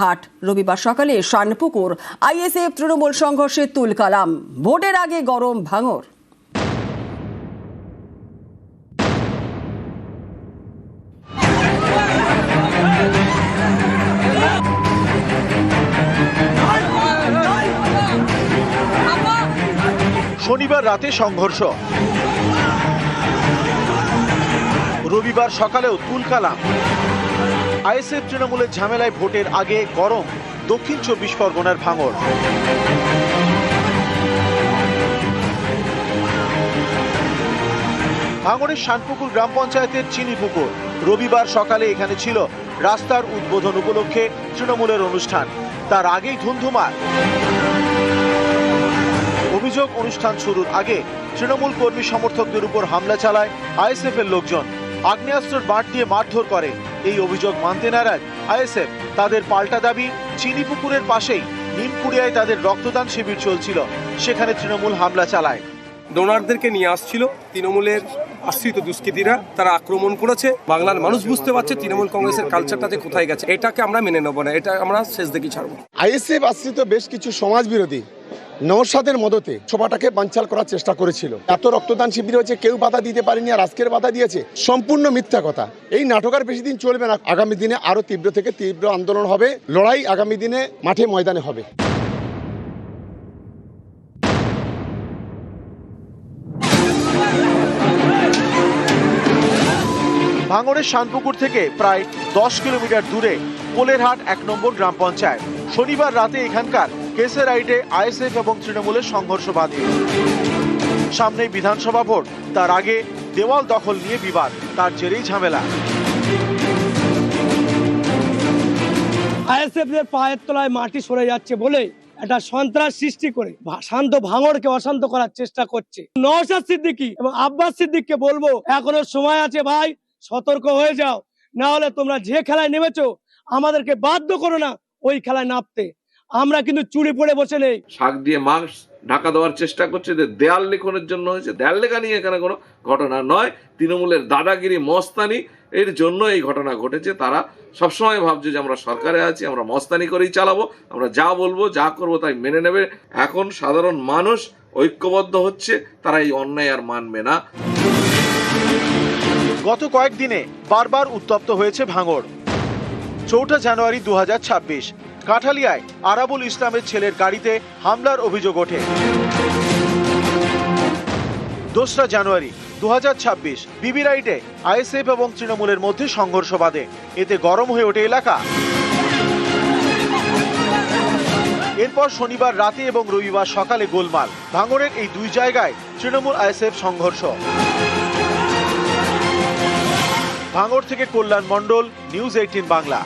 হাট। রবিবার সকালে শানপুকুর, আইএসএফ তৃণমূল সংঘর্ষে তুলকালাম ভোটের আগে গরম ভাঙর। শনিবার রাতে সংঘর্ষ। রবিবার সকালেও তুলকালাম আইএসএফ তৃণমূলের ঝামেলায় ভোটের আগে গরম, দক্ষিণ চব্বিশ পরগনার ভাঙড়। ভাঙড়ের শানপুকুর গ্রাম পঞ্চায়েতের চিনিপুকুর রবিবার সকালে এখানে ছিল রাস্তার উদ্বোধন উপলক্ষে তৃণমূলের অনুষ্ঠান। তার আগেই ধুমধুমার অভিযোগ অনুষ্ঠান শুরুর আগে তৃণমূল কর্মী সমর্থকদের উপর হামলা চালায় আইএসএফ এর লোকজন। আগ্নেয়াস্ত্রের বাঁট দিয়ে মারধর করে এই অভিযোগ মানতে নারাজ। আইএসএফ তাদের পাল্টা দাবি চিনিপুকুরের পাশেই নিমকুড়িয়ায় তাদের রক্তদান শিবির চলছিল। সেখানে তৃণমূল হামলা চালায়। ডোনারদেরকে নিয়ে আসছিল তৃণমূলের আশ্রিত দুষ্কৃতীরা। তারা আক্রমণ করেছে। বাংলার মানুষ বুঝতে পারছে তৃণমূল কংগ্রেসের কালচারটা যে কোথায় গেছে। এটাকে আমরা মেনে নেব না। এটা আমরা শেষ দেখি ছাড়বো। আইএসএফ আশ্রিত বেশ কিছু সমাজ বিরোধী নওশাদের মদতে সভাটাকে বানচাল করার চেষ্টা করেছিল। এত রক্তদান শিবির হয়েছে কেউ বাধা দিতে পারেনি আর আজকের বাধা দিয়েছে, সম্পূর্ণ মিথ্যা কথা। এই নাটক আর বেশি দিন চলবে না। আগামী দিনে আরও তীব্র থেকে তীব্র আন্দোলন হবে। লড়াই আগামী দিনে মাঠে ময়দানে হবে। ভাঙড়ের শানপুকুর থেকে প্রায় দশ কিলোমিটার দূরে কোলেরহাট এক নম্বর গ্রাম পঞ্চায়েত। শনিবার রাতে এখানকার কেসেরাইটে আইএসএফ এবং তৃণমূলের সংঘর্ষ বাধে সামনেই বিধানসভা ভোট, তার আগে দেওয়াল দখল নিয়ে বিবাদ, তার জেরেই ঝামেলা। আইএসএফ এর পায়ের তলায় মাটি সরে যাচ্ছে বলে একটা সন্ত্রাস সৃষ্টি করে শান্ত ভাঙড়কে অশান্ত করার চেষ্টা করছে। নওশাদ সিদ্দিকী এবং আব্বাস সিদ্দিককে বলব, এখনও সময় আছে ভাই, সতর্ক হয়ে যাও। না হলে তোমরা যে খেলায় নেমেছো, আমাদেরকে বাধ্য করো না ওই খেলায় নামতে। আমরা কিন্তু চুরি পড়ে বসে নেই। শাক দিয়ে মাস্ক ঢাকা দেওয়ার চেষ্টা করছে যে দেয়াল লিখনের জন্য হয়েছে। দেয়াল লেখা নিয়ে এখানে কোনো ঘটনা নয়। তৃণমূলের দাদাগিরি মস্তানি এর জন্য এই ঘটনা ঘটেছে। তারা সবসময় ভাবছে যে আমরা সরকারে আছি আমরা মস্তানি করেই চালাবো আমরা যা বলব যা করব তাই মেনে নেবে। এখন সাধারণ মানুষ ঐক্যবদ্ধ হচ্ছে তারা এই অন্যায় আর মানবে না। গত কয়েকদিনে বারবার উত্তপ্ত হয়েছে ভাঙড়। চৌঠা জানুয়ারি দু হাজার ছাব্বিশ। কাঠালিয়ায় আরাবুল ইসলামের ছেলের গাড়িতে হামলার অভিযোগ ওঠে। দোসরা জানুয়ারি দুহাজার ছাব্বিশ, বিবি রাইটে আইএসএফ এবং তৃণমূলের মধ্যে সংঘর্ষ বাধে। এতে গরম হয়ে ওঠে এলাকা। এরপর শনিবার রাতে এবং রবিবার সকালে গোলমাল। ভাঙড়ের এই দুই জায়গায় তৃণমূল আইএসএফ সংঘর্ষ। ভাঙড় থেকে কল্যাণ মণ্ডল, নিউজ এইটিন বাংলা।